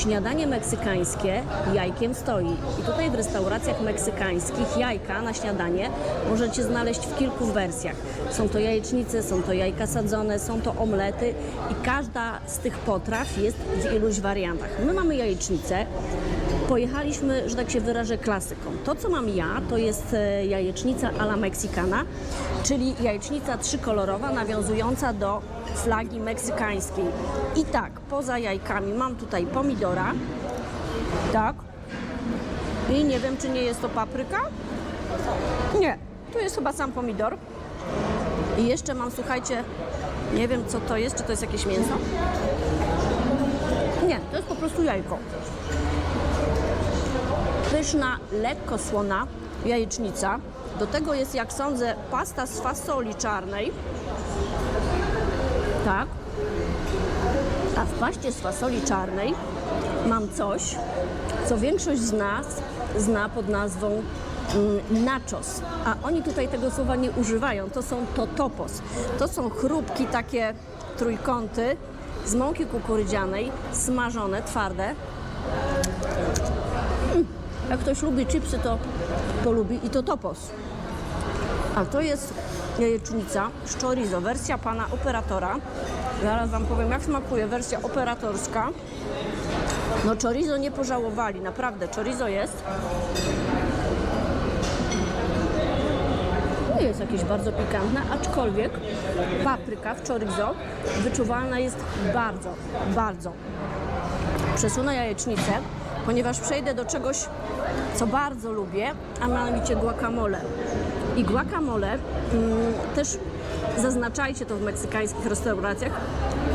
Śniadanie meksykańskie jajkiem stoi. I tutaj w restauracjach meksykańskich jajka na śniadanie możecie znaleźć w kilku wersjach. Są to jajecznice, są to jajka sadzone, są to omlety i każda z tych potraw jest w iluś wariantach. My mamy jajecznicę, pojechaliśmy, że tak się wyrażę, klasyką. To, co mam ja, to jest e, jajecznica a la mexicana, czyli jajecznica trzykolorowa, nawiązująca do flagi meksykańskiej. I tak, poza jajkami mam tutaj pomidora, tak, i nie wiem, czy nie jest to papryka? Nie, tu jest chyba sam pomidor. I jeszcze mam, słuchajcie, nie wiem, co to jest, czy to jest jakieś mięso? Nie, to jest po prostu jajko pyszna, lekko słona jajecznica. Do tego jest, jak sądzę, pasta z fasoli czarnej. Tak. A w paście z fasoli czarnej mam coś, co większość z nas zna pod nazwą mm, nachos. A oni tutaj tego słowa nie używają. To są totopos. To są chrupki, takie trójkąty z mąki kukurydzianej, smażone, twarde, jak ktoś lubi chipsy, to, to lubi i to topos. A to jest jajecznica z chorizo, wersja pana operatora. Zaraz Wam powiem, jak smakuje wersja operatorska. No chorizo nie pożałowali, naprawdę, chorizo jest. Nie jest jakieś bardzo pikantne, aczkolwiek papryka w chorizo wyczuwalna jest bardzo, bardzo. Przesunę jajecznicę, ponieważ przejdę do czegoś, co bardzo lubię, a mianowicie guacamole. I guacamole mm, też zaznaczajcie to w meksykańskich restauracjach,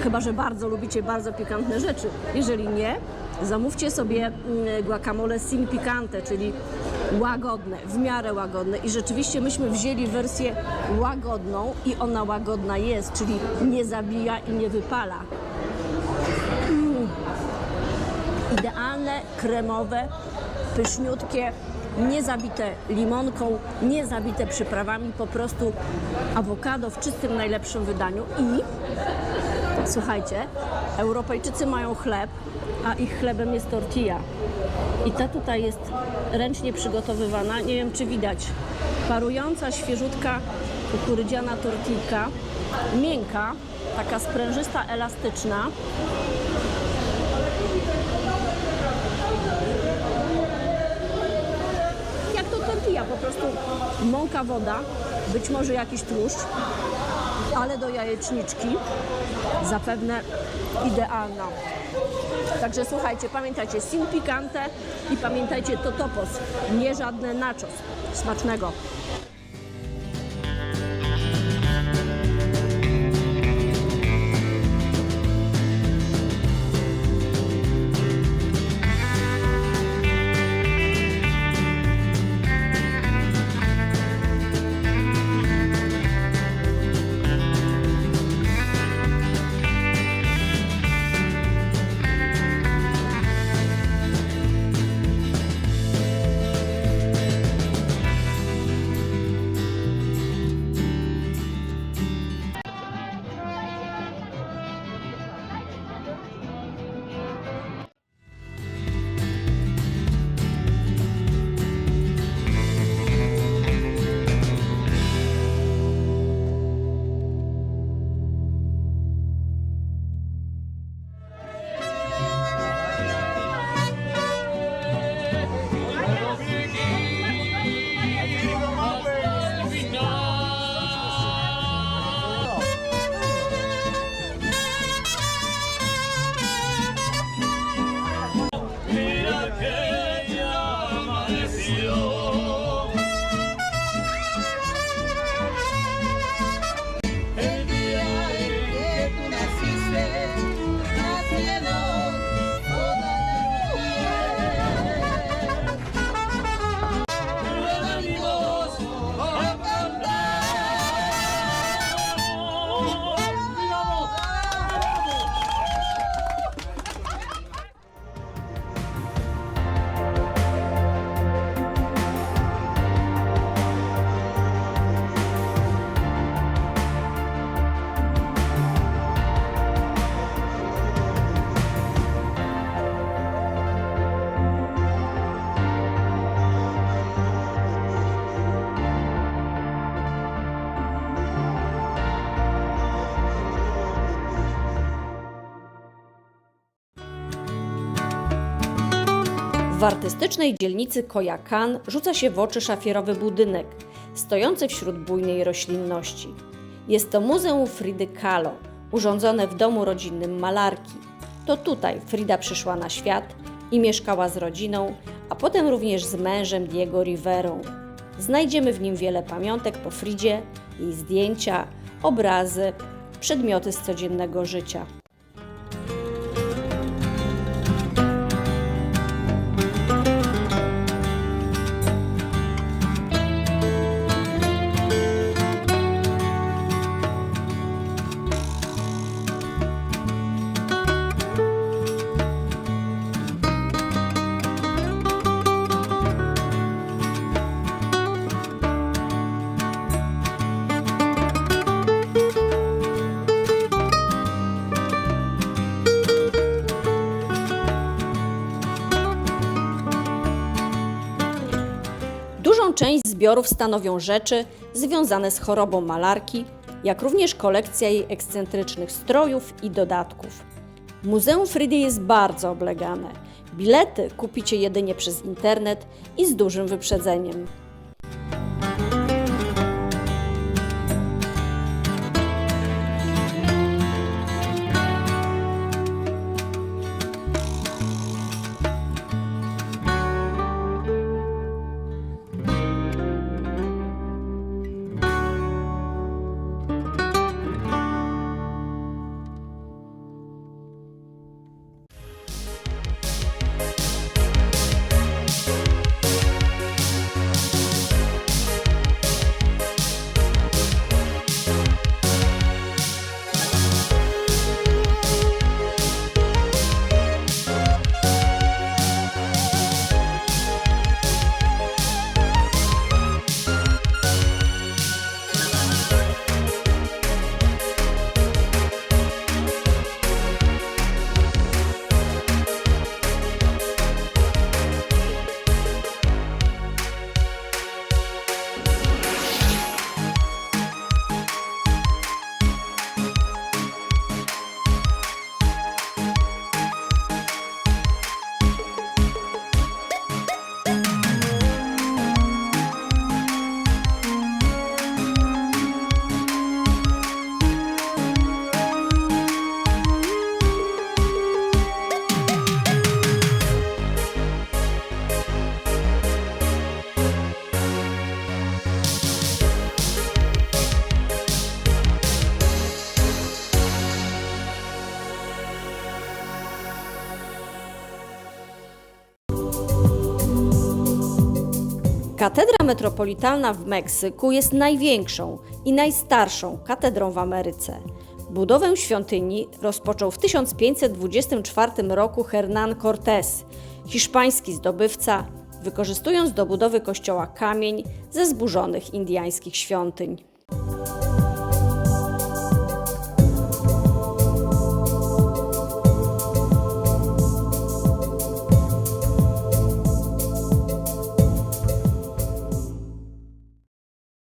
chyba że bardzo lubicie bardzo pikantne rzeczy. Jeżeli nie, zamówcie sobie mm, guacamole sin picante, czyli łagodne, w miarę łagodne. I rzeczywiście myśmy wzięli wersję łagodną i ona łagodna jest, czyli nie zabija i nie wypala idealne, kremowe, pyszniutkie, niezabite limonką, niezabite przyprawami, po prostu awokado w czystym, najlepszym wydaniu. I słuchajcie, Europejczycy mają chleb, a ich chlebem jest tortilla. I ta tutaj jest ręcznie przygotowywana, nie wiem czy widać, parująca, świeżutka, kukurydziana tortilka, miękka, taka sprężysta, elastyczna, jak to tortilla, po prostu mąka, woda, być może jakiś tłuszcz, ale do jajeczniczki zapewne idealna. Także słuchajcie, pamiętajcie sin picante i pamiętajcie totopos, nie żadne nachos. Smacznego. W artystycznej dzielnicy Koyakan rzuca się w oczy szafierowy budynek, stojący wśród bujnej roślinności. Jest to Muzeum Fridy Kahlo, urządzone w domu rodzinnym malarki. To tutaj Frida przyszła na świat i mieszkała z rodziną, a potem również z mężem Diego Riverą. Znajdziemy w nim wiele pamiątek po Fridzie, jej zdjęcia, obrazy, przedmioty z codziennego życia. Część zbiorów stanowią rzeczy związane z chorobą malarki, jak również kolekcja jej ekscentrycznych strojów i dodatków. Muzeum Fridy jest bardzo oblegane. Bilety kupicie jedynie przez internet i z dużym wyprzedzeniem. Katedra Metropolitalna w Meksyku jest największą i najstarszą katedrą w Ameryce. Budowę świątyni rozpoczął w 1524 roku Hernán Cortés, hiszpański zdobywca, wykorzystując do budowy kościoła kamień ze zburzonych indiańskich świątyń.